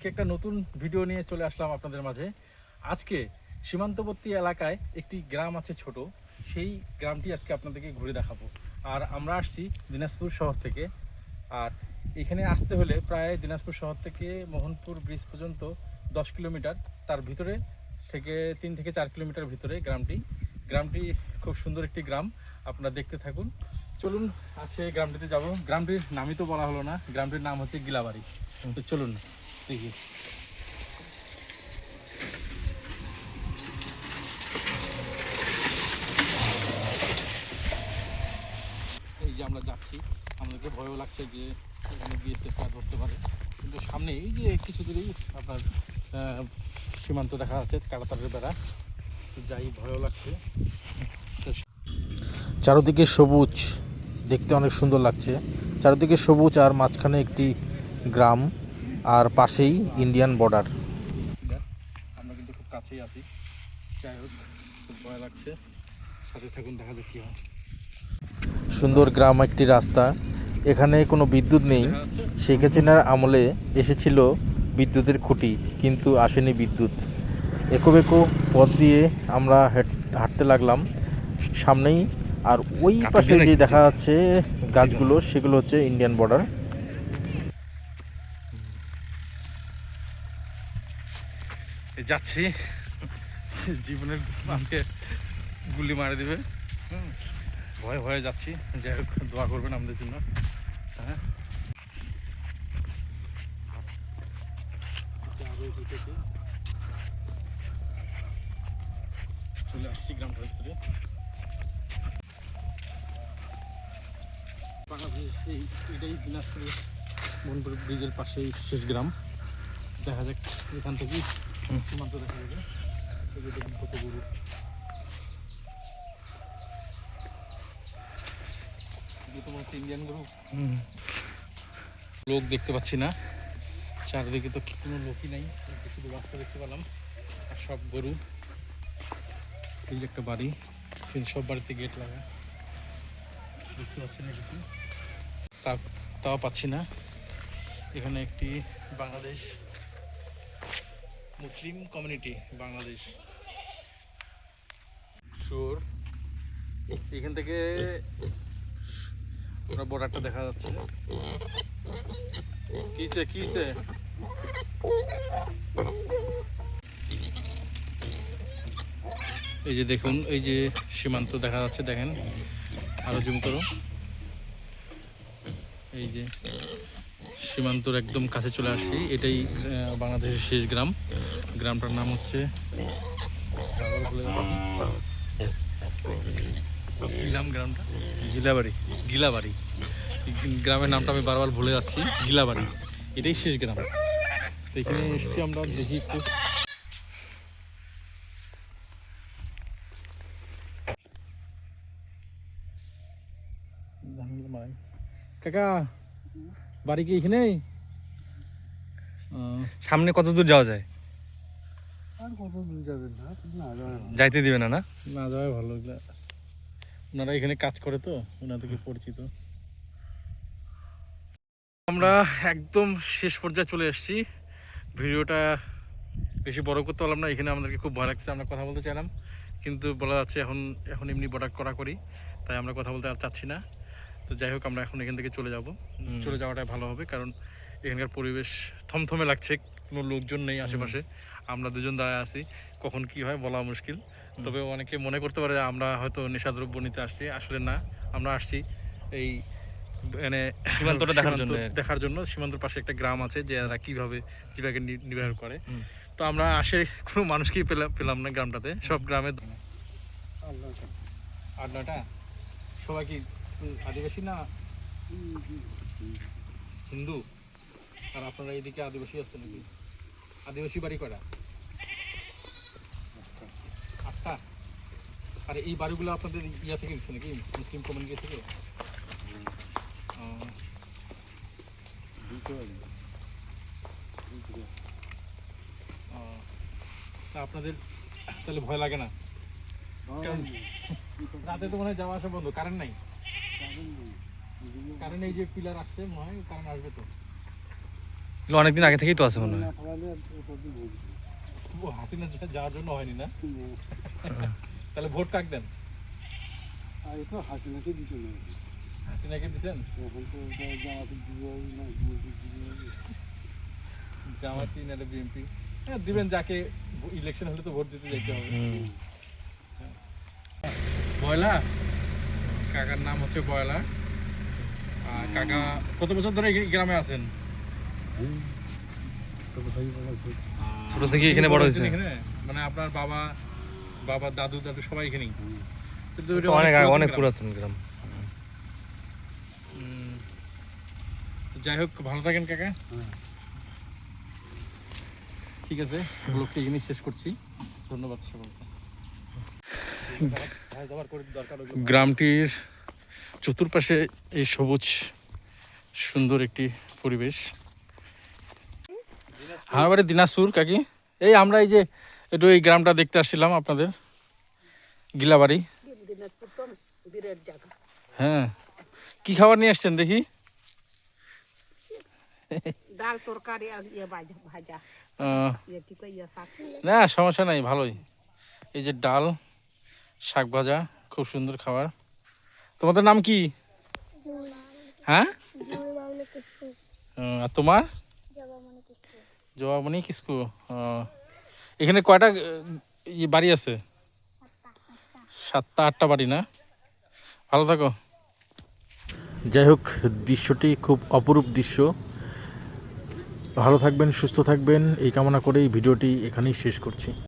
আজকে একটা নতুন ভিডিও নিয়ে চলে আসলাম আপনাদের মাঝে। আজকে সীমান্তবর্তী এলাকায় একটি গ্রাম আছে ছোট। সেই গ্রামটি আজকে আপনাদেরকে ঘুরে দেখাবো। আর আমরা আসছি দিনাজপুর শহর থেকে। আর এখানে আসতে হলে প্রায় দিনাজপুর শহর থেকে মোহনপুর ব্রিজ পর্যন্ত দশ কিলোমিটার। তার ভিতরে থেকে তিন থেকে চার কিলোমিটার ভিতরে গ্রামটি। গ্রামটি খুব সুন্দর একটি গ্রাম। আপনারা দেখতে থাকুন। চলুন আছে গ্রামটিতে যাব। গ্রামটির নামই তো বলা হলো না গ্রামটির নাম হচ্ছে গিলাবাড়ি। তো চলুন দেখি। এই যে আমরা যাচ্ছি আমাদেরকে ভয়ও লাগছে যে এখানে বিএসএফ ধরতে পারে। কিন্তু সামনে এই যে কিছু দূরেই আপনার সীমান্ত দেখা যাচ্ছে কাটাতারের বেড়া। তো যাই ভয়ও লাগছে। চারদিকে সবুজ। দেখতে অনেক সুন্দর লাগছে। চারিদিকে সবুজ আর মাঝখানে একটি গ্রাম আর পাশেই ইন্ডিয়ান বর্ডার আমরা কিন্তু খুব কাছেই আছি। যাই হোক খুব ভয় লাগছে। সাথে থাকুন দেখা যাক কি হয়। সুন্দর গ্রাম একটি রাস্তা। এখানে কোনো বিদ্যুৎ নেই। শেখ হাসিনার আমলে এসেছিল বিদ্যুতের খুঁটি কিন্তু আসেনি বিদ্যুৎ। একো বেকো পথ দিয়ে আমরা হেঁট- হাঁটতে লাগলাম। সামনেই আর ওই পাশে যে দেখা যাচ্ছে গাছগুলো সেগুলো হচ্ছে ইন্ডিয়ান বর্ডার যাচ্ছি। জীবনের আজকে গুলি মারে দিবে। ভয়ে ভয়ে যাচ্ছি। যাই হোক দোয়া করবেন আমাদের জন্য। হ্যাঁ। চলে আসছি গ্রামটার ভিতরে এই এটাই দিনাজপুরের মনপুর ব্রিজের পাশেই শেষ গ্রাম। দেখা যাক এখান থেকেই সীমান্ত দেখা যাবে। দেখুন কত গরু। এগুলো তো হচ্ছে ইন্ডিয়ান গরু। লোক দেখতে পাচ্ছি না। চারিদিকে তো কোনো লোকই নাই। শুধু বাচ্চা দেখতে পেলাম। আর সব গরু। এই যে একটা বাড়ি। কিন্তু সব বাড়িতে গেট লাগা। বুঝতে পারছি না কিছু তা, তাও পাচ্ছি না। এখানে একটি বাংলাদেশ মুসলিম কমিউনিটি বাংলাদেশ। সুর এখান থেকে পুরো বর্ডারটা দেখা যাচ্ছে। কিসে কিসে এই যে দেখুন, এই যে সীমান্ত দেখা যাচ্ছে, দেখেন। আরও জুম করো। এই যে সীমান্তর একদম কাছে চলে আসছি। এটাই বাংলাদেশের শেষ গ্রাম। গ্রামটার নাম হচ্ছে নাম গ্রামটা? গিলাবাড়ি গিলাবাড়ি। গ্রামের নামটা আমি বারবার ভুলে যাচ্ছি, গিলাবাড়ি। এটাই শেষ গ্রাম। এখানে এসেছি আমরা, দেখি একটু। কাকা বাড়ি কি এখানেই? আহ, সামনে কত দূর যাওয়া যায়? আর কত দূর যাবেন না না যাবেন না। যাইতে দিবে না না? না যাওয়াই ভালো ওনারা এখানে কাজ করে তো ওনাদেরকে পরিচিত। আমরা একদম শেষ পর্যায়ে চলে এসেছি। ভিডিওটা বেশি বড় করতে পারলাম না এখানে আমাদেরকে খুব ভয় লাগছে আমরা কথা বলতে চাইলাম। কিন্তু বলা যাচ্ছে এখন এখন এমনি বর্ডার করা করি তাই আমরা কথা বলতে আর চাচ্ছি না। তো যাই হোক আমরা এখন এখান থেকে চলে যাব। চলে যাওয়াটাই ভালো হবে কারণ এখানকার পরিবেশ থমথমে লাগছে কোনো লোকজন নেই আশেপাশে। আমরা দুজন দাঁড়ায় আছি কখন কি হয় বলা মুশকিল। তবে অনেকে মনে করতে পারে যে আমরা হয়তো নেশাদ্রব্য নিতে আসছি আসলে না আমরা আসছি এই মানে সীমান্তটা দেখার জন্য। দেখার জন্য সীমান্তর পাশে একটা গ্রাম আছে যে এরা কীভাবে জীবিকা নির্বাহ করে। তো আমরা আসে কোনো মানুষকেই পেলাম পেলাম না গ্রামটাতে সব গ্রামে। আট নয়টা? সবাই কি আদিবাসী না? হিন্দু আর আপনারা এদিকে আদিবাসী আছে নাকি? আদিবাসী বাড়ি কয়টা? আটটা। আর এই বাড়িগুলো আপনাদের ইয়া থেকে দিচ্ছে নাকি? মুসলিম কমিউনিটি থেকে? আপনাদের তাহলে ভয় লাগে না। রাতে তো মনে হয় যাওয়া আসা বন্ধ কারেন্ট নাই? কারণ কারেন্ট এই যে পিলার আসছে মনে হয় কারেন্ট আসবে তো। এগুলো অনেকদিন আগে থেকেই তো আছে মনে হয়। না ফেলালে দিয়ে ভোট দিবে। হাসিনা যা- যাওয়ার জন্য হয়নি না? তাহলে ভোট কাক দেন? তো হাসিনাকে দিছেন? জামাতে নাহলে বিএনপি হ্যাঁ দিবেন যাকে ইলেকশন হলে তো ভোট দিতে যেতে হবে। বয়লা? কাকার নাম হচ্ছে বয়লা। কাকা কত বছর ধরে গ্রামে আছেন? ছোট থেকে এখানে বড় হয়েছে। এখানে? মানে আপনার বাবা বাবা দাদু দাদু সবাই এখানেই? অনেক অনেক পুরাতন গ্রাম। যাই হোক ভালো থাকেন কাকা। হ্যাঁ। ঠিক আছে ব্লগটা এখানেই শেষ করছি। ধন্যবাদ সকলকে গ্রামটির চতুর্পাশে এই সবুজ সুন্দর একটি পরিবেশ। আমার বাড়ি দিনাজপুর কাকি? এই আমরা এই যে একটু এই গ্রামটা দেখতে আসছিলাম আপনাদের। গিলাবাড়ি। হ্যাঁ। কি খাবার নিয়ে আসছেন দেখি? ডাল তরকারি আর ইয়ে ভাজা ইয়ে ইয়ে না সমস্যা নাই ভালোই। এই যে ডাল শাক ভাজা খুব সুন্দর খাবার। তোমাদের নাম কি? হ্যাঁ? আর তোমার? জবামণি কিসকু। এখানে কয়টা আহ, ই বাড়ি আছে? সাতটা আটটা বাড়ি না? ভালো থাকো। যাই হোক দৃশ্যটি খুব অপরূপ দৃশ্য। ভালো থাকবেন সুস্থ থাকবেন। এই কামনা করেই ভিডিওটি এখানেই শেষ করছি।